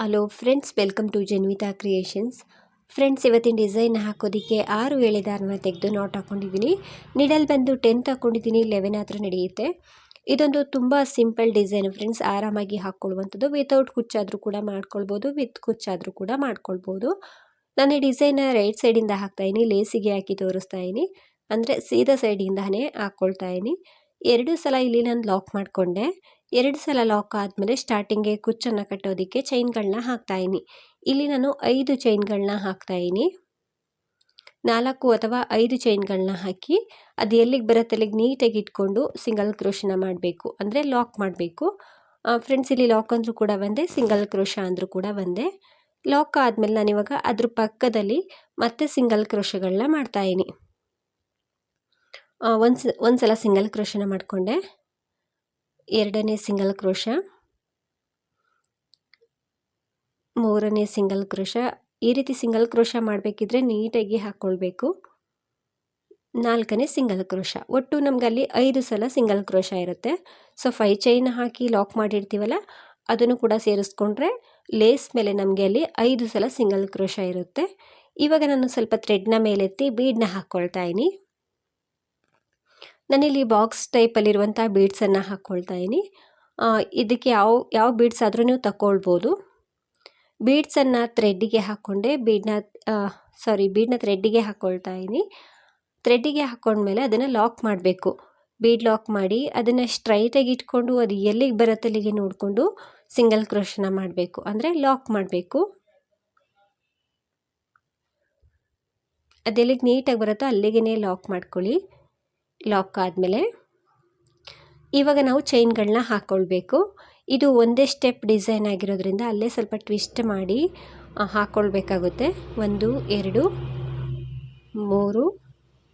Hello friends welcome to Janvitha creations friends ಇವತ್ತಿನ design ಹಾಕೋದಕ್ಕೆ ಆರು ಎಳೆ ತೆಗೆದು ನಾಟ್ ಹಾಕ್ಕೊಂಡಿದ್ದೀನಿ ನಿಡಲ್ ಬಂದು ಟೆಂತ್ ಹಾಕ್ಕೊಂಡಿದ್ದೀನಿ ಲೆವೆನ್ ಆದರೆ ನಡೆಯುತ್ತೆ. ಇದೊಂದು ತುಂಬ ಸಿಂಪಲ್ ಡಿಸೈನ್ ಫ್ರೆಂಡ್ಸ್ ಆರಾಮಾಗಿ ಹಾಕ್ಕೊಳ್ಳುವಂಥದ್ದು. ವಿತೌಟ್ ಕುಚ್ಚಾದರೂ ಕೂಡ ಮಾಡ್ಕೊಳ್ಬೋದು ವಿತ್ ಕುಚ್ಚಾದರೂ ಕೂಡ ಮಾಡ್ಕೊಳ್ಬೋದು. ನಾನು ಈ ಡಿಸೈನ ರೈಟ್ ಸೈಡಿಂದ ಹಾಕ್ತಾಯಿನಿ ಲೇಸಿಗೆ ಹಾಕಿ ತೋರಿಸ್ತಾ ಇದ್ದೀನಿ ಅಂದರೆ ಸೀದಾ ಸೈಡಿಂದನೇ ಹಾಕ್ಕೊಳ್ತಾ ಇದ್ದೀನಿ ಎರಡು ಸಲ ಇಲ್ಲಿ ನಾನು ಲಾಕ್ ಮಾಡಿಕೊಂಡೆ. ಎರಡು ಸಲ ಲಾಕ್ ಆದಮೇಲೆ ಸ್ಟಾರ್ಟಿಂಗ್ಗೆ ಕುಚ್ಚನ್ನು ಕಟ್ಟೋದಕ್ಕೆ ಚೈನ್ಗಳನ್ನ ಹಾಕ್ತಾಯಿನಿ ಇಲ್ಲಿ ನಾನು ಐದು ಚೈನ್ಗಳನ್ನ ಹಾಕ್ತಾಯಿನಿ ನಾಲ್ಕು ಅಥವಾ ಐದು ಚೈನ್ಗಳನ್ನ ಹಾಕಿ ಅದು ಎಲ್ಲಿಗೆ ಬರುತ್ತೆ ಅಲ್ಲಿಗೆ ನೀಟಾಗಿ ಇಟ್ಕೊಂಡು ಸಿಂಗಲ್ ಕ್ರೋಶನ ಮಾಡಬೇಕು. ಅಂದರೆ ಲಾಕ್ ಮಾಡಬೇಕು. ಫ್ರೆಂಡ್ಸ್ ಇಲ್ಲಿ ಲಾಕ್ ಅಂದರೂ ಕೂಡ ಒಂದೇ ಸಿಂಗಲ್ ಕ್ರೋಶ ಅಂದರೂ ಕೂಡ ಒಂದೇ. ಲಾಕ್ ಆದಮೇಲೆ ನಾನು ಇವಾಗ ಅದ್ರ ಪಕ್ಕದಲ್ಲಿ ಮತ್ತೆ ಸಿಂಗಲ್ ಕ್ರೋಶಗಳನ್ನ ಮಾಡ್ತಾಯಿನಿ ಒಂದು ಒಂದು ಸಲ ಸಿಂಗಲ್ ಕ್ರೋಶನ ಮಾಡಿಕೊಂಡೆ. ಎರಡನೇ ಸಿಂಗಲ್ ಕ್ರೋಶ, ಮೂರನೇ ಸಿಂಗಲ್ ಕ್ರೋಶ. ಈ ರೀತಿ ಸಿಂಗಲ್ ಕ್ರೋಶ ಮಾಡಬೇಕಿದ್ರೆ ನೀಟಾಗಿ ಹಾಕ್ಕೊಳ್ಬೇಕು ನಾಲ್ಕನೇ ಸಿಂಗಲ್ ಕ್ರೋಶ. ಒಟ್ಟು ನಮ್ಗೆ ಅಲ್ಲಿ ಐದು ಸಲ ಸಿಂಗಲ್ ಕ್ರೋಶ ಇರುತ್ತೆ. ಸೊ ಫೈ ಚೈನ್ ಹಾಕಿ ಲಾಕ್ ಮಾಡಿರ್ತೀವಲ್ಲ, ಅದನ್ನು ಕೂಡ ಸೇರಿಸ್ಕೊಂಡ್ರೆ ಲೇಸ್ ಮೇಲೆ ನಮಗೆ ಅಲ್ಲಿ ಐದು ಸಲ ಸಿಂಗಲ್ ಕ್ರೋಶ ಇರುತ್ತೆ. ಇವಾಗ ನಾನು ಸ್ವಲ್ಪ ಥ್ರೆಡ್ನ ಮೇಲೆತ್ತಿ ಬೀಡನ್ನ ಹಾಕ್ಕೊಳ್ತಾ ನಾನಿಲ್ಲಿ ಬಾಕ್ಸ್ ಟೈಪಲ್ಲಿರುವಂಥ ಬೀಡ್ಸನ್ನು ಹಾಕ್ಕೊಳ್ತಾ ಇದ್ದೀನಿ. ಇದಕ್ಕೆ ಯಾವ ಯಾವ ಬೀಡ್ಸ್ ಆದರೂ ನೀವು ತಗೊಳ್ಬೋದು ಬೀಡ್ಸನ್ನು ಥ್ರೆಡ್ಡಿಗೆ ಹಾಕ್ಕೊಂಡೆ ಬೀಡ್ನ ಸಾರಿ ಬೀಡ್ನ ಥ್ರೆಡ್ಡಿಗೆ ಹಾಕ್ಕೊಳ್ತಾ ಇದ್ದೀನಿ. ಥ್ರೆಡ್ಡಿಗೆ ಹಾಕ್ಕೊಂಡ್ಮೇಲೆ ಅದನ್ನು ಲಾಕ್ ಮಾಡಬೇಕು. ಬೀಡ್ ಲಾಕ್ ಮಾಡಿ ಅದನ್ನು ಸ್ಟ್ರೈಟಾಗಿ ಇಟ್ಕೊಂಡು ಅದು ಎಲ್ಲಿಗೆ ಬರುತ್ತೆ ಅಲ್ಲಿಗೆ ನೋಡಿಕೊಂಡು ಸಿಂಗಲ್ ಕ್ರೋಶನ ಮಾಡಬೇಕು. ಅಂದರೆ ಲಾಕ್ ಮಾಡಬೇಕು. ಅದೆಲ್ಲಿಗೆ ನೀಟಾಗಿ ಬರುತ್ತೋ ಅಲ್ಲಿಗೆ ಲಾಕ್ ಮಾಡ್ಕೊಳ್ಳಿ. ಲಾಕ್ ಆದಮೇಲೆ ಇವಾಗ ನಾವು ಚೈನ್ಗಳನ್ನ ಹಾಕ್ಕೊಳ್ಬೇಕು ಇದು ಒಂದೇ ಸ್ಟೆಪ್ ಡಿಸೈನ್ ಆಗಿರೋದ್ರಿಂದ ಅಲ್ಲೇ ಸ್ವಲ್ಪ ಟ್ವಿಸ್ಟ್ ಮಾಡಿ ಹಾಕ್ಕೊಳ್ಬೇಕಾಗುತ್ತೆ ಒಂದು, ಎರಡು, ಮೂರು,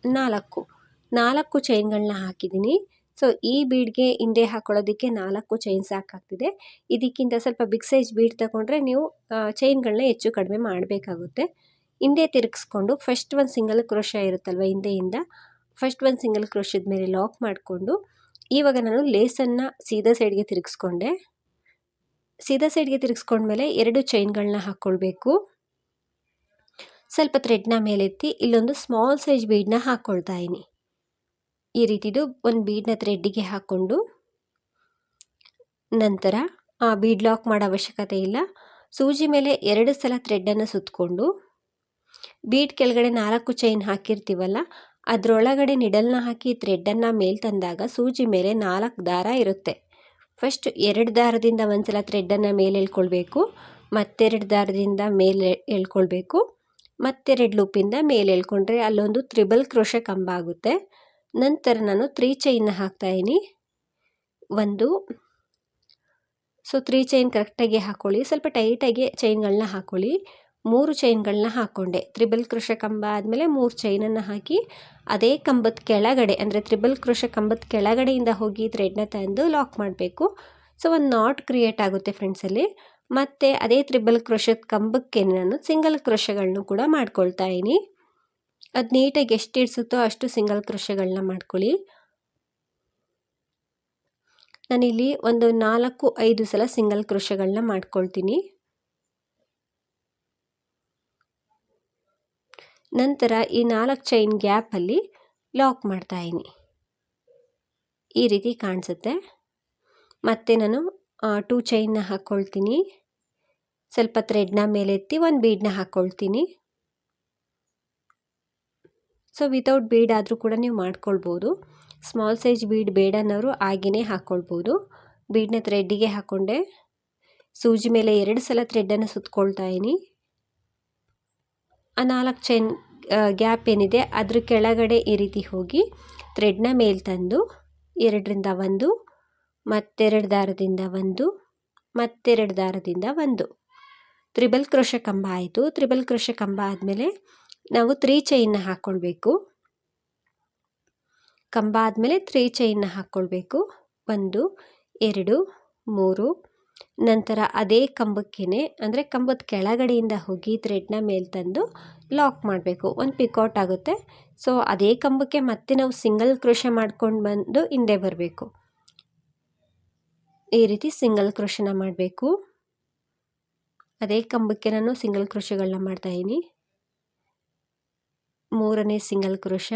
ನಾಲ್ಕು. ನಾಲ್ಕು ಚೈನ್ಗಳನ್ನ ಹಾಕಿದ್ದೀನಿ. ಸೊ, ಈ ಬೀಡ್ಗೆ ಹಿಂದೆ ಹಾಕೊಳ್ಳೋದಕ್ಕೆ ನಾಲ್ಕು ಚೈನ್ ಸಾಕಾಗ್ತಿದೆ ಇದಕ್ಕಿಂತ ಸ್ವಲ್ಪ ಬಿಗ್ ಸೈಜ್ ಬೀಡ್ ತಗೊಂಡ್ರೆ ನೀವು ಚೈನ್ಗಳನ್ನ ಹೆಚ್ಚು ಕಡಿಮೆ ಮಾಡಬೇಕಾಗುತ್ತೆ. ಹಿಂದೆ ತಿರುಗಿಸ್ಕೊಂಡು, ಫಸ್ಟ್ ಒಂದು ಸಿಂಗಲ್ ಕ್ರೋಶ ಇರುತ್ತಲ್ವ ಹಿಂದೆಯಿಂದ ಫಸ್ಟ್ ಒಂದು ಸಿಂಗಲ್ ಕ್ರೋಶದ ಮೇಲೆ ಲಾಕ್ ಮಾಡಿಕೊಂಡು, ಇವಾಗ ನಾನು ಲೇಸನ್ನು ಸೀದಾ ಸೈಡ್ಗೆ ತಿರುಗಿಸ್ಕೊಂಡೆ. ಸೀದಾ ಸೈಡ್ಗೆ ತಿರುಗಿಸ್ಕೊಂಡ್ಮೇಲೆ ಎರಡು ಚೈನ್ಗಳನ್ನ ಹಾಕ್ಕೊಳ್ಬೇಕು ಸ್ವಲ್ಪ ಥ್ರೆಡ್ನ ಮೇಲೆತ್ತಿ ಇಲ್ಲೊಂದು ಸ್ಮಾಲ್ ಸೈಜ್ ಬೀಡನ್ನ ಹಾಕ್ಕೊಳ್ತಾ ಇದ್ದೀನಿ. ಈ ರೀತಿದು ಒಂದು ಬೀಡನ್ನ ಥ್ರೆಡ್ಡಿಗೆ ಹಾಕ್ಕೊಂಡು ನಂತರ ಆ ಬೀಡ್ ಲಾಕ್ ಮಾಡೋ ಅವಶ್ಯಕತೆ ಇಲ್ಲ. ಸೂಜಿ ಮೇಲೆ ಎರಡು ಸಲ ಥ್ರೆಡ್ಡನ್ನು ಸುತ್ತಕೊಂಡು ಬೀಡ್ ಕೆಳಗಡೆ ನಾಲ್ಕು ಚೈನ್ ಹಾಕಿರ್ತೀವಲ್ಲ ಅದರೊಳಗಡೆ ನಿಡಲ್ನ ಹಾಕಿ ಥ್ರೆಡ್ಡನ್ನು ಮೇಲೆ ತಂದಾಗ ಸೂಜಿ ಮೇಲೆ ನಾಲ್ಕು ದಾರ ಇರುತ್ತೆ. ಫಸ್ಟ್ ಎರಡು ದಾರದಿಂದ ಒಂದ್ಸಲ ಥ್ರೆಡ್ಡನ್ನು ಮೇಲೆ ಎಳ್ಕೊಳ್ಬೇಕು, ಮತ್ತೆರಡು ದಾರದಿಂದ ಮೇಲೆ ಎಳ್ಕೊಳ್ಬೇಕು, ಮತ್ತೆರಡು ಲೂಪಿಂದ ಮೇಲೆ ಎಳ್ಕೊಂಡ್ರೆ ಅಲ್ಲೊಂದು ತ್ರಿಬಲ್ ಕ್ರೋಶ ಕಂಬ ಆಗುತ್ತೆ. ನಂತರ ನಾನು ತ್ರೀ ಚೈನ್ನ ಹಾಕ್ತಾಯಿನಿ ಒಂದು, ಸೊ ತ್ರೀ ಚೈನ್ ಕರೆಕ್ಟಾಗಿ ಹಾಕ್ಕೊಳ್ಳಿ ಸ್ವಲ್ಪ ಟೈಟಾಗಿ ಚೈನ್ಗಳನ್ನ ಹಾಕ್ಕೊಳ್ಳಿ ಮೂರು ಚೈನ್ಗಳನ್ನ ಹಾಕ್ಕೊಂಡೆ ತ್ರಿಬಲ್ ಕೃಷ ಕಂಬ ಆದಮೇಲೆ ಮೂರು ಚೈನನ್ನು ಹಾಕಿ ಅದೇ ಕಂಬದ ಕೆಳಗಡೆ, ಅಂದರೆ ತ್ರಿಬಲ್ ಕೃಷ ಕಂಬದ ಕೆಳಗಡೆಯಿಂದ ಹೋಗಿ ಥ್ರೆಡ್ನ ತಂದು ಲಾಕ್ ಮಾಡಬೇಕು. ಸೊ ಒಂದು ನಾಟ್ ಕ್ರಿಯೇಟ್ ಆಗುತ್ತೆ ಫ್ರೆಂಡ್ಸಲ್ಲಿ ಮತ್ತು ಅದೇ ತ್ರಿಬಲ್ ಕೃಷದ ಕಂಬಕ್ಕೆ ನಾನು ಸಿಂಗಲ್ ಕೃಷಗಳನ್ನು ಕೂಡ ಮಾಡ್ಕೊಳ್ತಾ ಇದ್ದೀನಿ ಅದು ನೀಟಾಗಿ ಎಷ್ಟು ಇಡಿಸುತ್ತೋ ಅಷ್ಟು ಸಿಂಗಲ್ ಕೃಷಗಳನ್ನ ಮಾಡ್ಕೊಳ್ಳಿ. ನಾನಿಲ್ಲಿ ಒಂದು ನಾಲ್ಕು, ಐದು ಸಲ ಸಿಂಗಲ್ ಕೃಷಗಳನ್ನ ಮಾಡ್ಕೊಳ್ತೀನಿ. ನಂತರ ಈ ನಾಲ್ಕು ಚೈನ್ ಗ್ಯಾಪಲ್ಲಿ ಲಾಕ್ ಮಾಡ್ತಾ ಇದ್ದೀನಿ. ಈ ರೀತಿ ಕಾಣಿಸುತ್ತೆ. ಮತ್ತೆ ನಾನು ಟೂ ಚೈನ್ನ ಹಾಕ್ಕೊಳ್ತೀನಿ ಸ್ವಲ್ಪ ಥ್ರೆಡ್ನ ಮೇಲೆತ್ತಿ ಒಂದು ಬೀಡನ್ನ ಹಾಕ್ಕೊಳ್ತೀನಿ ಸೊ ವಿತೌಟ್ ಬೀಡ್ ಆದರೂ ಕೂಡ ನೀವು ಮಾಡ್ಕೊಳ್ಬೋದು. ಸ್ಮಾಲ್ ಸೈಜ್ ಬೀಡ್ ಬೇಡ ಅನ್ನೋರು ಹಾಗೆಯೇ ಹಾಕ್ಕೊಳ್ಬೋದು ಬೀಡನ್ನ ಥ್ರೆಡ್ಡಿಗೆ ಹಾಕ್ಕೊಂಡೆ ಸೂಜಿ ಮೇಲೆ ಎರಡು ಸಲ ಥ್ರೆಡ್ಡನ್ನು ಸುತ್ಕೊಳ್ತಾ ಇದ್ದೀನಿ. ಆ ನಾಲ್ಕು ಚೈನ್ ಗ್ಯಾಪ್ ಏನಿದೆ, ಅದ್ರ ಕೆಳಗಡೆ ಈ ರೀತಿ ಹೋಗಿ ಥ್ರೆಡ್ನ ಮೇಲೆ ತಂದು ಎರಡರಿಂದ ಒಂದು, ಮತ್ತೆರಡು ದಾರದಿಂದ ಒಂದು, ಮತ್ತೆರಡು ದಾರದಿಂದ ಒಂದು. ತ್ರಿಬಲ್ ಕ್ರೋಶ ಕಂಬ ಆಯಿತು. ತ್ರಿಬಲ್ ಕ್ರೋಶ ಕಂಬ ಆದಮೇಲೆ ನಾವು ತ್ರೀ ಚೈನ್ನ ಹಾಕ್ಕೊಳ್ಬೇಕು ಕಂಬ ಆದಮೇಲೆ ತ್ರೀ ಚೈನ್ನ ಹಾಕ್ಕೊಳ್ಬೇಕು ಒಂದು, ಎರಡು, ಮೂರು ನಂತರ ಅದೇ ಕಂಬಕ್ಕೇ ಅಂದರೆ ಕಂಬದ ಕೆಳಗಡೆಯಿಂದ ಹೋಗಿ ಥ್ರೆಡ್ನ ಮೇಲೆ ತಂದು ಲಾಕ್ ಮಾಡಬೇಕು. ಒಂದು ಪಿಕೌಟ್ ಆಗುತ್ತೆ. ಸೊ ಅದೇ ಕಂಬಕ್ಕೆ ಮತ್ತೆ ನಾವು ಸಿಂಗಲ್ ಕ್ರೋಶ ಮಾಡ್ಕೊಂಡು ಬಂದು ಹಿಂದೆ ಬರಬೇಕು. ಈ ರೀತಿ ಸಿಂಗಲ್ ಕ್ರೋಶನ ಮಾಡಬೇಕು. ಅದೇ ಕಂಬಕ್ಕೆ ನಾನು ಸಿಂಗಲ್ ಕ್ರೋಶಗಳನ್ನ ಮಾಡ್ತಾಯಿದ್ದೀನಿ ಮೂರನೇ ಸಿಂಗಲ್ ಕ್ರೋಶ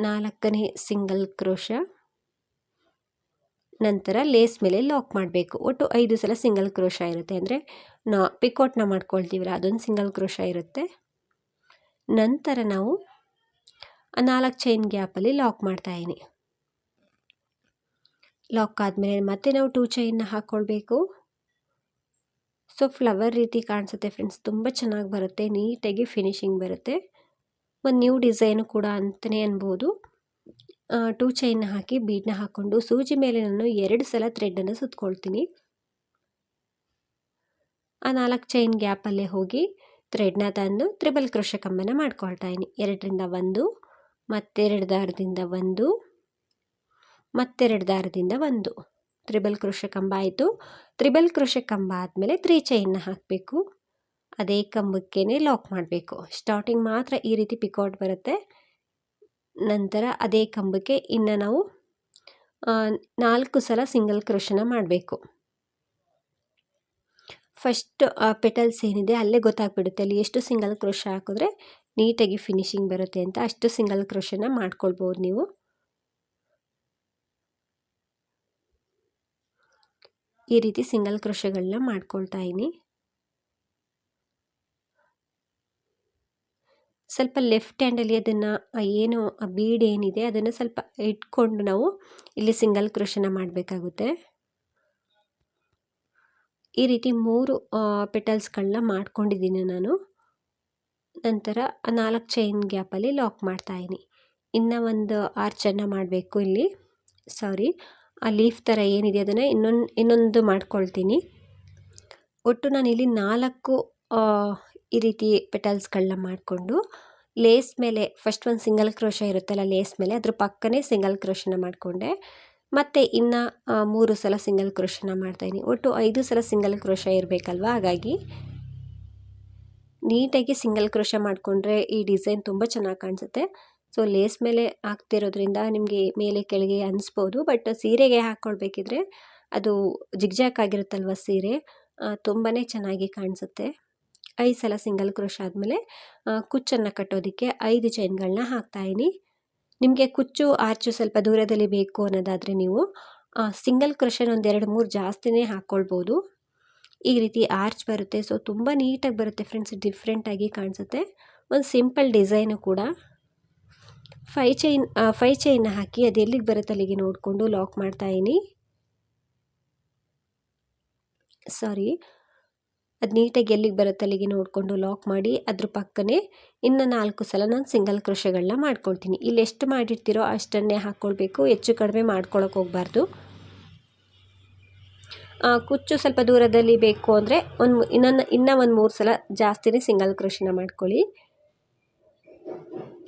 ನಾಲ್ಕನೇ ಸಿಂಗಲ್ ಕ್ರೋಶ ನಂತರ ಲೇಸ್ ಮೇಲೆ ಲಾಕ್ ಮಾಡಬೇಕು. ಒಟ್ಟು ಐದು ಸಲ ಸಿಂಗಲ್ ಕ್ರೋಶ ಇರುತ್ತೆ ಅಂದರೆ ನಾ ಪಿಕೋಟ್ನ ಮಾಡ್ಕೊಳ್ತೀವಲ್ಲ, ಅದೊಂದು ಸಿಂಗಲ್ ಕ್ರೋಶ ಇರುತ್ತೆ. ನಂತರ ನಾವು ನಾಲ್ಕು ಚೈನ್ ಗ್ಯಾಪಲ್ಲಿ ಲಾಕ್ ಮಾಡ್ತಾಯಿದ್ದೀನಿ ಲಾಕ್ ಆದಮೇಲೆ ಮತ್ತೆ ನಾವು ಟೂ ಚೈನ್ನ ಹಾಕ್ಕೊಳ್ಬೇಕು ಸೊ ಫ್ಲವರ್ ರೀತಿ ಕಾಣಿಸುತ್ತೆ ಫ್ರೆಂಡ್ಸ್ ತುಂಬ ಚೆನ್ನಾಗಿ ಬರುತ್ತೆ, ನೀಟಾಗಿ ಫಿನಿಶಿಂಗ್ ಬರುತ್ತೆ. ಒಂದು ನ್ಯೂ ಡಿಸೈನು ಕೂಡ ಅಂತಲೇ ಅನ್ಬೋದು. ಟೂ ಚೈನ್ನ ಹಾಕಿ ಬೀಡನ್ನ ಹಾಕ್ಕೊಂಡು ಸೂಜಿ ಮೇಲೆ ನಾನು ಎರಡು ಸಲ ಥ್ರೆಡನ್ನು ಸುತ್ಕೊಳ್ತೀನಿ. ಆ ನಾಲ್ಕು ಚೈನ್ ಗ್ಯಾಪಲ್ಲೇ ಹೋಗಿ ಥ್ರೆಡ್ನ ತಂದು ತ್ರಿಬಲ್ ಕೃಷ ಕಂಬನ ಮಾಡ್ಕೊಳ್ತಾ ಇದ್ದೀನಿ ಎರಡರಿಂದ ಒಂದು, ಮತ್ತೆರಡು ದಾರದಿಂದ ಒಂದು, ಮತ್ತೆರಡು ದಾರದಿಂದ ಒಂದು. ತ್ರಿಬಲ್ ಕೃಷ ಕಂಬ ಆಯಿತು. ತ್ರಿಬಲ್ ಕೃಷ ಕಂಬ ಆದಮೇಲೆ ತ್ರೀ ಚೈನ್ನ ಹಾಕಬೇಕು. ಅದೇ ಕಂಬಕ್ಕೇ ಲಾಕ್ ಮಾಡಬೇಕು. ಸ್ಟಾರ್ಟಿಂಗ್ ಮಾತ್ರ ಈ ರೀತಿ ಪಿಕೌಟ್ ಬರುತ್ತೆ. ನಂತರ ಅದೇ ಕಂಬಕ್ಕೆ ಇನ್ನು ನಾವು ನಾಲ್ಕು ಸಲ ಸಿಂಗಲ್ ಕ್ರೋಶನ ಮಾಡಬೇಕು. ಫಸ್ಟ್ ಪೆಟಲ್ಸ್ ಏನಿದೆ ಅಲ್ಲೇ ಗೊತ್ತಾಗ್ಬಿಡುತ್ತೆ. ಅಲ್ಲಿ ಎಷ್ಟು ಸಿಂಗಲ್ ಕ್ರೋಶ ಹಾಕಿದ್ರೆ ನೀಟಾಗಿ ಫಿನಿಶಿಂಗ್ ಬರುತ್ತೆ ಅಂತ ಅಷ್ಟು ಸಿಂಗಲ್ ಕ್ರೋಶನ ಮಾಡ್ಕೊಳ್ಬೋದು ನೀವು. ಈ ರೀತಿ ಸಿಂಗಲ್ ಕ್ರೋಶಗಳನ್ನ ಮಾಡ್ಕೊಳ್ತಾ ಇದ್ದೀನಿ. ಸ್ವಲ್ಪ ಲೆಫ್ಟ್ ಹ್ಯಾಂಡಲ್ಲಿ ಅದನ್ನು ಏನು, ಆ ಬೀಡ್ ಏನಿದೆ ಅದನ್ನು ಸ್ವಲ್ಪ ಇಟ್ಕೊಂಡು ನಾವು ಇಲ್ಲಿ ಸಿಂಗಲ್ ಕ್ರೋಶನ ಮಾಡಬೇಕಾಗುತ್ತೆ. ಈ ರೀತಿ ಮೂರು ಪೆಟಲ್ಸ್ಗಳನ್ನ ಮಾಡ್ಕೊಂಡಿದ್ದೀನಿ ನಾನು. ನಂತರ ನಾಲ್ಕು ಚೈನ್ ಗ್ಯಾಪಲ್ಲಿ ಲಾಕ್ ಮಾಡ್ತಾಯಿದ್ದೀನಿ ಇನ್ನು ಒಂದು ಆರ್ಚನ್ನು ಮಾಡಬೇಕು ಇಲ್ಲಿ. ಸಾರಿ ಆ ಲೀಫ್ ಥರ ಏನಿದೆ ಅದನ್ನು ಇನ್ನೊಂದು ಇನ್ನೊಂದು ಮಾಡ್ಕೊಳ್ತೀನಿ. ಒಟ್ಟು ನಾನಿಲ್ಲಿ ನಾಲ್ಕು ಈ ರೀತಿ ಪೆಟಲ್ಸ್ಗಳನ್ನ ಮಾಡಿಕೊಂಡು, ಲೇಸ್ ಮೇಲೆ ಫಸ್ಟ್ ಒಂದು ಸಿಂಗಲ್ ಕ್ರೋಶ ಇರುತ್ತಲ್ಲ ಲೇಸ್ ಮೇಲೆ, ಅದ್ರ ಪಕ್ಕನೇ ಸಿಂಗಲ್ ಕ್ರೋಶನ ಮಾಡಿಕೊಂಡೆ. ಮತ್ತು ಇನ್ನು ಮೂರು ಸಲ ಸಿಂಗಲ್ ಕ್ರೋಶನ ಮಾಡ್ತಾಯಿದ್ದೀನಿ ಒಟ್ಟು ಐದು ಸಲ ಸಿಂಗಲ್ ಕ್ರೋಶ ಇರಬೇಕಲ್ವ? ಹಾಗಾಗಿ ನೀಟಾಗಿ ಸಿಂಗಲ್ ಕ್ರೋಶ ಮಾಡಿಕೊಂಡ್ರೆ ಈ ಡಿಸೈನ್ ತುಂಬ ಚೆನ್ನಾಗಿ ಕಾಣಿಸುತ್ತೆ. ಸೊ, ಲೇಸ್ ಮೇಲೆ ಹಾಕ್ತಿರೋದ್ರಿಂದ ನಿಮಗೆ ಮೇಲೆ ಕೆಳಗೆ ಅನಿಸ್ಬೋದು. ಬಟ್ ಸೀರೆಗೆ ಹಾಕ್ಕೊಳ್ಬೇಕಿದ್ರೆ ಅದು ಜಿಗ್ಜಾಕ್ ಆಗಿರುತ್ತಲ್ವ ಸೀರೆ ತುಂಬಾ ಚೆನ್ನಾಗಿ ಕಾಣಿಸುತ್ತೆ. ಐದು ಸಲ ಸಿಂಗಲ್ ಕ್ರೋಶ ಆದಮೇಲೆ ಕುಚ್ಚನ್ನು ಕಟ್ಟೋದಕ್ಕೆ ಐದು ಚೈನ್ಗಳನ್ನ ಹಾಕ್ತಾಯಿನಿ ನಿಮಗೆ ಕುಚ್ಚು ಆರ್ಚು ಸ್ವಲ್ಪ ದೂರದಲ್ಲಿ ಬೇಕು ಅನ್ನೋದಾದರೆ ನೀವು ಸಿಂಗಲ್ ಕ್ರೋಶನ್ ಒಂದು ಎರಡು ಮೂರು ಜಾಸ್ತಿನೇ ಹಾಕ್ಕೊಳ್ಬೋದು ಈ ರೀತಿ ಆರ್ಚ್ ಬರುತ್ತೆ. ಸೊ, ತುಂಬ ನೀಟಾಗಿ ಬರುತ್ತೆ ಫ್ರೆಂಡ್ಸ್ ಡಿಫ್ರೆಂಟಾಗಿ ಕಾಣಿಸುತ್ತೆ. ಒಂದು ಸಿಂಪಲ್ ಡಿಸೈನು ಕೂಡ. ಫೈ ಚೈನ್ ಫೈ ಚೈನ್ನ ಹಾಕಿ ಅದು ಎಲ್ಲಿಗೆ ಬರುತ್ತೆ ಅಲ್ಲಿಗೆ ನೋಡಿಕೊಂಡು ಲಾಕ್ ಮಾಡ್ತಾಯಿನಿ ಸಾರಿ. ಅದು ನೀಟಾಗಿ ಎಲ್ಲಿಗೆ ಬರುತ್ತೆ ಅಲ್ಲಿಗೆ ನೋಡಿಕೊಂಡು ಲಾಕ್ ಮಾಡಿ ಅದ್ರ ಪಕ್ಕನೇ ಇನ್ನು ನಾಲ್ಕು ಸಲ ನಾನು ಸಿಂಗಲ್ ಕ್ರೋಶಗಳನ್ನ ಮಾಡ್ಕೊಳ್ತೀನಿ. ಇಲ್ಲಿ ಎಷ್ಟು ಮಾಡಿರ್ತೀರೋ ಅಷ್ಟನ್ನೇ ಹಾಕ್ಕೊಳ್ಬೇಕು ಹೆಚ್ಚು ಕಡಿಮೆ ಮಾಡ್ಕೊಳಕ್ಕೆ ಹೋಗಬಾರ್ದು. ಕುಚ್ಚು ಸ್ವಲ್ಪ ದೂರದಲ್ಲಿ ಬೇಕು ಅಂದರೆ ಒಂದು ಇನ್ನೊಂದು, ಇನ್ನೂ ಒಂದು ಮೂರು ಸಲ ಜಾಸ್ತಿನೇ ಸಿಂಗಲ್ ಕ್ರೋಶನ ಮಾಡ್ಕೊಳ್ಳಿ.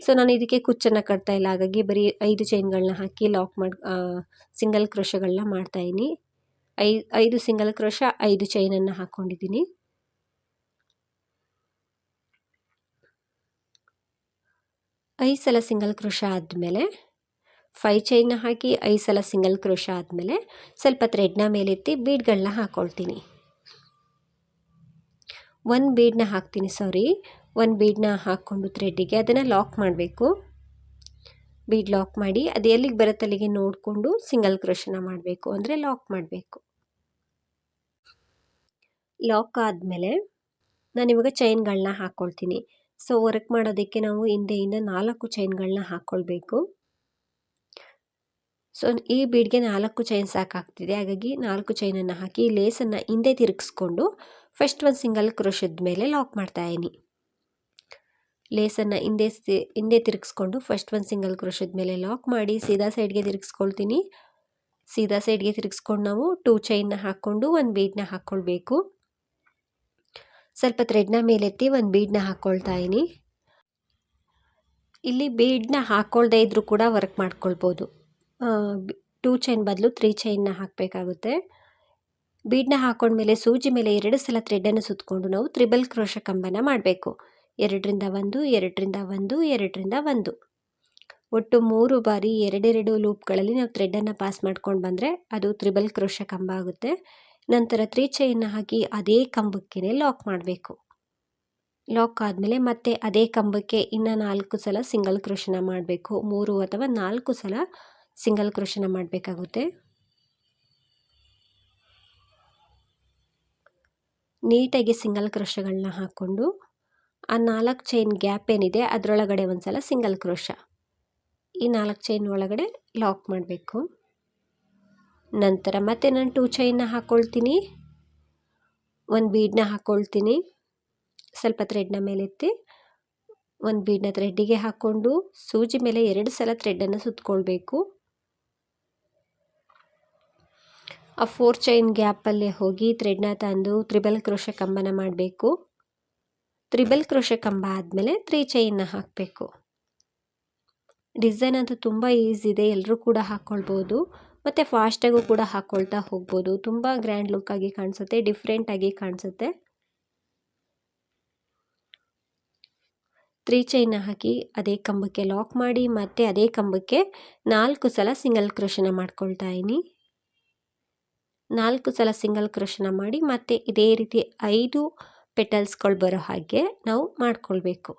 ಸೊ ನಾನು ಇದಕ್ಕೆ ಕುಚ್ಚನ್ನು ಕಟ್ತಾ ಇಲ್ಲ. ಹಾಗಾಗಿ ಬರೀ ಐದು ಚೈನ್ಗಳನ್ನ ಹಾಕಿ ಲಾಕ್ ಮಾಡಿ ಸಿಂಗಲ್ ಕ್ರೋಶಗಳನ್ನ ಮಾಡ್ತಾಯಿದ್ದೀನಿ ಐ, ಐದು ಸಿಂಗಲ್ ಕ್ರೋಶ ಐದು ಚೈನನ್ನು ಹಾಕ್ಕೊಂಡಿದ್ದೀನಿ ಐದು ಸಲ ಸಿಂಗಲ್ ಕ್ರೋಶ ಆದಮೇಲೆ, ಫೈ ಚೈನ್ನ ಹಾಕಿ ಐದು ಸಲ ಸಿಂಗಲ್ ಕ್ರೋಶ ಆದಮೇಲೆ ಸ್ವಲ್ಪ ಥ್ರೆಡ್ನ ಮೇಲೆತ್ತಿ ಬೀಡ್ಗಳನ್ನ ಹಾಕ್ಕೊಳ್ತೀನಿ ಒಂದು ಬೀಡನ್ನ ಹಾಕ್ತೀನಿ ಸಾರಿ ಒಂದು ಬೀಡನ್ನ ಹಾಕ್ಕೊಂಡು ಥ್ರೆಡ್ಡಿಗೆ ಅದನ್ನು ಲಾಕ್ ಮಾಡಬೇಕು. ಬೀಡ್ ಲಾಕ್ ಮಾಡಿ ಅದು ಎಲ್ಲಿಗೆ ಬರುತ್ತೆ ಅಲ್ಲಿಗೆ ನೋಡಿಕೊಂಡು ಸಿಂಗಲ್ ಕ್ರೋಶನ ಮಾಡಬೇಕು, ಅಂದರೆ ಲಾಕ್ ಮಾಡಬೇಕು. ಲಾಕ್ ಆದಮೇಲೆ ನಾನಿವಾಗ ಚೈನ್ಗಳನ್ನ ಹಾಕ್ಕೊಳ್ತೀನಿ ಸೊ, ವರ್ಕ್ ಮಾಡೋದಕ್ಕೆ ನಾವು ಹಿಂದೆಯಿಂದ ನಾಲ್ಕು ಚೈನ್ಗಳನ್ನ ಹಾಕ್ಕೊಳ್ಬೇಕು ಸೊ, ಈ ಬೀಡ್ಗೆ ನಾಲ್ಕು ಚೈನ್ ಸಾಕಾಗ್ತಿದೆ. ಹಾಗಾಗಿ ನಾಲ್ಕು ಚೈನನ್ನು ಹಾಕಿ ಲೇಸನ್ನು ಹಿಂದೆ ತಿರುಗಿಸ್ಕೊಂಡು ಫಸ್ಟ್ ಒಂದು ಸಿಂಗಲ್ ಕ್ರೋಶದ ಮೇಲೆ ಲಾಕ್ ಮಾಡ್ತಾ ಮಾಡ್ತಾಯಿನಿ ಲೇಸನ್ನು ಹಿಂದೆ ಹಿಂದೆ ತಿರುಗಿಸ್ಕೊಂಡು ಫಸ್ಟ್ ಒಂದು ಸಿಂಗಲ್ ಕ್ರೋಶದ ಮೇಲೆ ಲಾಕ್ ಮಾಡಿ ಸೀದಾ ಸೈಡ್ಗೆ ತಿರುಗಿಸ್ಕೊಳ್ತೀನಿ. ಸೀದಾ ಸೈಡ್ಗೆ ತಿರುಗಿಸ್ಕೊಂಡು ನಾವು ಟೂ ಚೈನ್ನ ಹಾಕ್ಕೊಂಡು ಒಂದು ಬೀಡನ್ನ ಹಾಕ್ಕೊಳ್ಬೇಕು ಸ್ವಲ್ಪ ಥ್ರೆಡ್ನ ಮೇಲೆತ್ತಿ ಒಂದು ಬೀಡನ್ನ ಹಾಕ್ಕೊಳ್ತಾ ಇದ್ದೀನಿ ಇಲ್ಲಿ ಬೀಡನ್ನ ಹಾಕ್ಕೊಳ್ದೇ ಇದ್ದರೂ ಕೂಡ ವರ್ಕ್ ಮಾಡ್ಕೊಳ್ಬೋದು. ಟೂ ಚೈನ್ ಬದಲು ತ್ರೀ ಚೈನ್ನ ಹಾಕಬೇಕಾಗುತ್ತೆ. ಬೀಡನ್ನ ಹಾಕೊಂಡ್ಮೇಲೆ ಸೂಜಿ ಮೇಲೆ ಎರಡು ಸಲ ಥ್ರೆಡನ್ನು ಸುತ್ತಕೊಂಡು ನಾವು ತ್ರಿಬಲ್ ಕ್ರೋಶ ಕಂಬನ ಮಾಡಬೇಕು. ಎರಡರಿಂದ ಒಂದು ಎರಡರಿಂದ ಒಂದು ಎರಡರಿಂದ ಒಂದು. ಒಟ್ಟು ಮೂರು ಬಾರಿ ಎರಡೆರಡು ಲೂಪ್ಗಳಲ್ಲಿ ನಾವು ಥ್ರೆಡ್ಡನ್ನು ಪಾಸ್ ಮಾಡ್ಕೊಂಡು ಬಂದರೆ ಅದು ತ್ರಿಬಲ್ ಕ್ರೋಶ ಕಂಬ ಆಗುತ್ತೆ. ನಂತರ ತ್ರೀ ಚೈನ್ನ ಹಾಕಿ ಅದೇ ಕಂಬಕ್ಕೆ ಲಾಕ್ ಮಾಡಬೇಕು. ಲಾಕ್ ಆದಮೇಲೆ ಮತ್ತೆ ಅದೇ ಕಂಬಕ್ಕೆ ಇನ್ನು ನಾಲ್ಕು ಸಲ ಸಿಂಗಲ್ ಕ್ರೋಶನ ಮಾಡಬೇಕು. ಮೂರು ಅಥವಾ ನಾಲ್ಕು ಸಲ ಸಿಂಗಲ್ ಕ್ರೋಶನ ಮಾಡಬೇಕಾಗುತ್ತೆ. ನೀಟಾಗಿ ಸಿಂಗಲ್ ಕ್ರೋಶಗಳನ್ನ ಹಾಕ್ಕೊಂಡು ಆ ನಾಲ್ಕು ಚೈನ್ ಗ್ಯಾಪ್ ಏನಿದೆ ಅದರೊಳಗಡೆ ಒಂದು ಸಲ ಸಿಂಗಲ್ ಕ್ರೋಶ ಈ ನಾಲ್ಕು ಚೈನ್ ಒಳಗಡೆ ಲಾಕ್ ಮಾಡಬೇಕು. ನಂತರ ಮತ್ತೆ ನಾನು ಟೂ ಚೈನ್ನ ಹಾಕ್ಕೊಳ್ತೀನಿ ಒಂದು ಬೀಡನ್ನ ಹಾಕ್ಕೊಳ್ತೀನಿ ಸ್ವಲ್ಪ ಥ್ರೆಡ್ನ ಮೇಲೆತ್ತಿ ಒಂದು ಬೀಡನ್ನ ಥ್ರೆಡ್ಡಿಗೆ ಹಾಕ್ಕೊಂಡು ಸೂಜಿ ಮೇಲೆ ಎರಡು ಸಲ ಥ್ರೆಡ್ಡನ್ನು ಸುತ್ತಕೊಳ್ಬೇಕು ಆ ಫೋರ್ ಚೈನ್ ಗ್ಯಾಪಲ್ಲೇ ಹೋಗಿ ಥ್ರೆಡ್ನ ತಂದು ತ್ರಿಬಲ್ ಕ್ರೋಶ ಕಂಬನ ಮಾಡಬೇಕು. ತ್ರಿಬಲ್ ಕ್ರೋಶ ಕಂಬ ಆದಮೇಲೆ ತ್ರೀ ಚೈನ್ನ ಹಾಕಬೇಕು. ಡಿಸೈನ್ ಅಂತೂ ತುಂಬ ಈಸಿ ಇದೆ. ಎಲ್ಲರೂ ಕೂಡ ಹಾಕ್ಕೊಳ್ಬೋದು ಮತ್ತು ಫಾಸ್ಟಾಗೂ ಕೂಡ ಹಾಕ್ಕೊಳ್ತಾ ಹೋಗ್ಬೋದು. ತುಂಬ ಗ್ರ್ಯಾಂಡ್ ಲುಕ್ಕಾಗಿ ಕಾಣಿಸುತ್ತೆ ಡಿಫ್ರೆಂಟಾಗಿ ಕಾಣಿಸುತ್ತೆ. ತ್ರೀ ಚೈನ ಹಾಕಿ ಅದೇ ಕಂಬಕ್ಕೆ ಲಾಕ್ ಮಾಡಿ ಮತ್ತೆ ಅದೇ ಕಂಬಕ್ಕೆ ನಾಲ್ಕು ಸಲ ಸಿಂಗಲ್ ಕ್ರೋಶನ ಮಾಡ್ಕೊಳ್ತಾ ಇದ್ದೀನಿ ನಾಲ್ಕು ಸಲ ಸಿಂಗಲ್ ಕ್ರೋಶನ ಮಾಡಿ ಮತ್ತೆ ಇದೇ ರೀತಿ ಐದು ಪೆಟಲ್ಸ್ಗಳು ಬರೋ ಹಾಗೆ ನಾವು ಮಾಡ್ಕೊಳ್ಬೇಕು.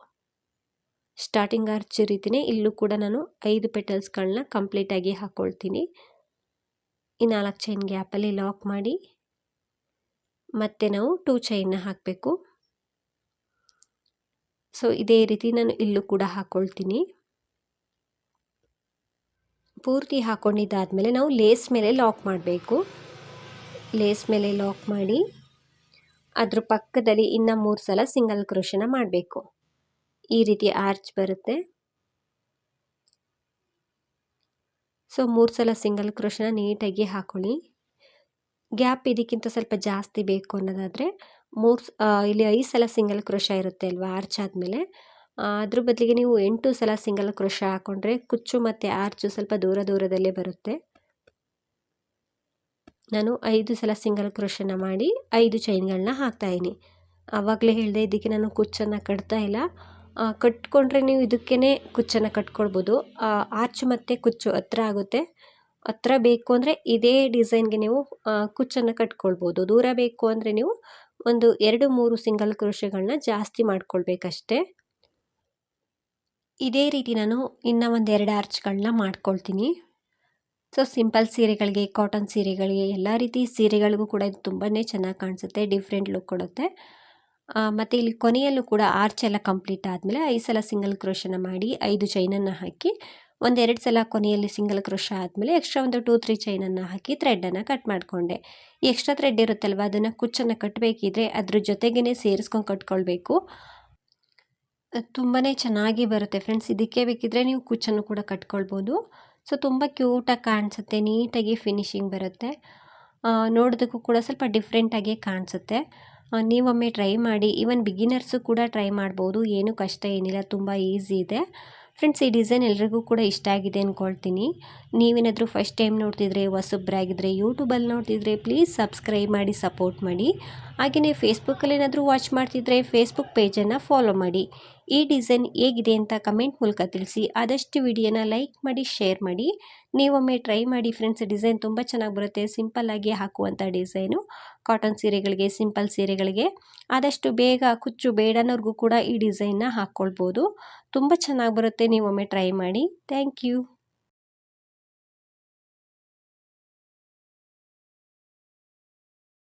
ಸ್ಟಾರ್ಟಿಂಗ್ ಆರ್ಚ್ ರೀತಿಯೇ ಇಲ್ಲೂ ಕೂಡ ನಾನು ಐದು ಪೆಟಲ್ಸ್ಗಳನ್ನ ಕಂಪ್ಲೀಟಾಗಿ ಹಾಕ್ಕೊಳ್ತೀನಿ ಈ ನಾಲ್ಕು ಚೈನ್ ಗ್ಯಾಪಲ್ಲಿ ಲಾಕ್ ಮಾಡಿ, ಮತ್ತೆ ನಾವು ಟೂ ಚೈನ್ನ ಹಾಕಬೇಕು. ಸೊ ಇದೇ ರೀತಿ ನಾನು ಇಲ್ಲೂ ಕೂಡ ಹಾಕ್ಕೊಳ್ತೀನಿ ಪೂರ್ತಿ ಹಾಕ್ಕೊಂಡಿದ್ದಾದಮೇಲೆ ನಾವು ಲೇಸ್ ಮೇಲೆ ಲಾಕ್ ಮಾಡಬೇಕು. ಲೇಸ್ ಮೇಲೆ ಲಾಕ್ ಮಾಡಿ, ಅದ್ರ ಪಕ್ಕದಲ್ಲಿ ಇನ್ನು ಮೂರು ಸಲ ಸಿಂಗಲ್ ಕ್ರೋಶನ ಮಾಡಬೇಕು. ಈ ರೀತಿ ಆರ್ಚ್ ಬರುತ್ತೆ. ಸೊ ಮೂರು ಸಲ ಸಿಂಗಲ್ ಕ್ರೋಶನ ನೀಟಾಗಿ ಹಾಕೊಳ್ಳಿ. ಗ್ಯಾಪ್ ಇದಕ್ಕಿಂತ ಸ್ವಲ್ಪ ಜಾಸ್ತಿ ಬೇಕು ಅನ್ನೋದಾದರೆ, ಮೂರು ಇಲ್ಲಿ ಐದು ಸಲ ಸಿಂಗಲ್ ಕ್ರೋಶ ಇರುತ್ತೆ ಅಲ್ವಾ ಆರ್ಚ್ ಆದಮೇಲೆ. ಅದ್ರ ಬದಲಿಗೆ ನೀವು ಎಂಟು ಸಲ ಸಿಂಗಲ್ ಕ್ರೋಶ ಹಾಕ್ಕೊಂಡ್ರೆ ಕುಚ್ಚು ಮತ್ತು ಆರ್ಚು ಸ್ವಲ್ಪ ದೂರ ದೂರದಲ್ಲೇ ಬರುತ್ತೆ. ನಾನು ಐದು ಸಲ ಸಿಂಗಲ್ ಕ್ರೋಶನ ಮಾಡಿ ಐದು ಚೈನ್ಗಳನ್ನ ಹಾಕ್ತಾಯಿದ್ದೀನಿ ಆವಾಗಲೇ ಹೇಳಿದೆ ಇದಕ್ಕೆ ನಾನು ಕುಚ್ಚನ್ನು ಕಟ್ತಾ ಇಲ್ಲ. ಕಟ್ಕೊಂಡ್ರೆ ನೀವು ಇದಕ್ಕೇ ಕುಚ್ಚನ್ನು ಕಟ್ಕೊಳ್ಬೋದು. ಆರ್ಚ್ ಮತ್ತು ಕುಚ್ಚು ಹತ್ರ ಆಗುತ್ತೆ. ಹತ್ರ ಬೇಕು ಅಂದರೆ ಇದೇ ಡಿಸೈನ್ಗೆ ನೀವು ಕುಚ್ಚನ್ನು ಕಟ್ಕೊಳ್ಬೋದು. ದೂರ ಬೇಕು ಅಂದರೆ ನೀವು ಒಂದು ಎರಡು ಮೂರು ಸಿಂಗಲ್ ಕ್ರೋಶಗಳನ್ನ ಜಾಸ್ತಿ ಮಾಡ್ಕೊಳ್ಬೇಕಷ್ಟೇ. ಇದೇ ರೀತಿ ನಾನು ಇನ್ನೂ ಒಂದು ಎರಡು ಆರ್ಚ್ಗಳನ್ನ ಮಾಡ್ಕೊಳ್ತೀನಿ. ಸೊ, ಸಿಂಪಲ್ ಸೀರೆಗಳಿಗೆ, ಕಾಟನ್ ಸೀರೆಗಳಿಗೆ, ಎಲ್ಲ ರೀತಿ ಸೀರೆಗಳಿಗೂ ಕೂಡ ಇದು ತುಂಬಾ ಚೆನ್ನಾಗಿ ಕಾಣಿಸುತ್ತೆ, ಡಿಫ್ರೆಂಟ್ ಲುಕ್ ಕೊಡುತ್ತೆ. ಮತ್ತು ಇಲ್ಲಿ ಕೊನೆಯಲ್ಲೂ ಕೂಡ ಆರ್ಚ್ ಎಲ್ಲ ಕಂಪ್ಲೀಟ್ ಆದಮೇಲೆ ಐದು ಸಲ ಸಿಂಗಲ್ ಕ್ರೋಶನ ಮಾಡಿ ಐದು ಚೈನನ್ನು ಹಾಕಿ, ಒಂದೆರಡು ಸಲ ಕೊನೆಯಲ್ಲಿ ಸಿಂಗಲ್ ಕ್ರೋಶ ಆದಮೇಲೆ ಎಕ್ಸ್ಟ್ರಾ ಒಂದು ಟೂ ತ್ರೀ ಚೈನನ್ನು ಹಾಕಿ ಥ್ರೆಡ್ಡನ್ನು ಕಟ್ ಮಾಡಿಕೊಂಡೆ. ಈ ಎಕ್ಸ್ಟ್ರಾ ಥ್ರೆಡ್ ಇರುತ್ತಲ್ವ, ಅದನ್ನು ಕುಚ್ಚನ್ನು ಕಟ್ಟಬೇಕಿದ್ರೆ ಅದ್ರ ಜೊತೆಗೇ ಸೇರಿಸ್ಕೊಂಡು ಕಟ್ಕೊಳ್ಬೇಕು. ತುಂಬಾ ಚೆನ್ನಾಗಿ ಬರುತ್ತೆ ಫ್ರೆಂಡ್ಸ್ ಇದಕ್ಕೆ ಬೇಕಿದ್ರೆ ನೀವು ಕುಚ್ಚನ್ನು ಕೂಡ ಕಟ್ಕೊಳ್ಬೋದು. ಸೊ ತುಂಬ ಕ್ಯೂಟಾಗಿ ಕಾಣಿಸುತ್ತೆ, ನೀಟಾಗಿ ಫಿನಿಶಿಂಗ್ ಬರುತ್ತೆ. ನೋಡೋದಕ್ಕೂ ಕೂಡ ಸ್ವಲ್ಪ ಡಿಫ್ರೆಂಟಾಗಿ ಕಾಣಿಸುತ್ತೆ. ನೀವೊಮ್ಮೆ ಟ್ರೈ ಮಾಡಿ. ಈವನ್ ಬಿಗಿನರ್ಸು ಕೂಡ ಟ್ರೈ ಮಾಡ್ಬೋದು. ಏನೂ ಕಷ್ಟ ಏನಿಲ್ಲ. ತುಂಬ ಈಸಿ ಇದೆ. ಫ್ರೆಂಡ್ಸ್ ಈ ಡಿಸೈನ್ ಎಲ್ರಿಗೂ ಕೂಡ ಇಷ್ಟ ಆಗಿದೆ ಅಂದ್ಕೊಳ್ತೀನಿ ನೀವೇನಾದರೂ ಫಸ್ಟ್ ಟೈಮ್ ನೋಡ್ತಿದ್ರೆ, ಹೊಸಬ್ರಾಗಿದ್ರೆ ಯೂಟ್ಯೂಬಲ್ಲಿ ನೋಡ್ತಿದ್ರೆ ಪ್ಲೀಸ್ ಸಬ್ಸ್ಕ್ರೈಬ್ ಮಾಡಿ ಸಪೋರ್ಟ್ ಮಾಡಿ. ಹಾಗೆಯೇ ಫೇಸ್ಬುಕ್ಕಲ್ಲಿ ಏನಾದರೂ ವಾಚ್ ಮಾಡ್ತಿದ್ರೆ ಫೇಸ್ಬುಕ್ ಪೇಜನ್ನು ಫಾಲೋ ಮಾಡಿ. ಈ ಡಿಸೈನ್ ಹೇಗಿದೆ ಅಂತ ಕಮೆಂಟ್ ಮೂಲಕ ತಿಳಿಸಿ. ಆದಷ್ಟು ವಿಡಿಯೋನ ಲೈಕ್ ಮಾಡಿ, ಶೇರ್ ಮಾಡಿ. ನೀವೊಮ್ಮೆ ಟ್ರೈ ಮಾಡಿ ಫ್ರೆಂಡ್ಸ್, ಡಿಸೈನ್ ತುಂಬ ಚೆನ್ನಾಗಿ ಬರುತ್ತೆ. ಸಿಂಪಲ್ಲಾಗಿ ಹಾಕುವಂಥ ಡಿಸೈನು. ಕಾಟನ್ ಸೀರೆಗಳಿಗೆ, ಸಿಂಪಲ್ ಸೀರೆಗಳಿಗೆ. ಆದಷ್ಟು ಬೇಗ ಕುಚ್ಚು ಬೇಡನವ್ರಿಗೂ ಕೂಡ ಈ ಡಿಸೈನ್ನ ಹಾಕ್ಕೊಳ್ಬೋದು. ತುಂಬ ಚೆನ್ನಾಗಿ ಬರುತ್ತೆ. ನೀವೊಮ್ಮೆ ಟ್ರೈ ಮಾಡಿ. Thank you.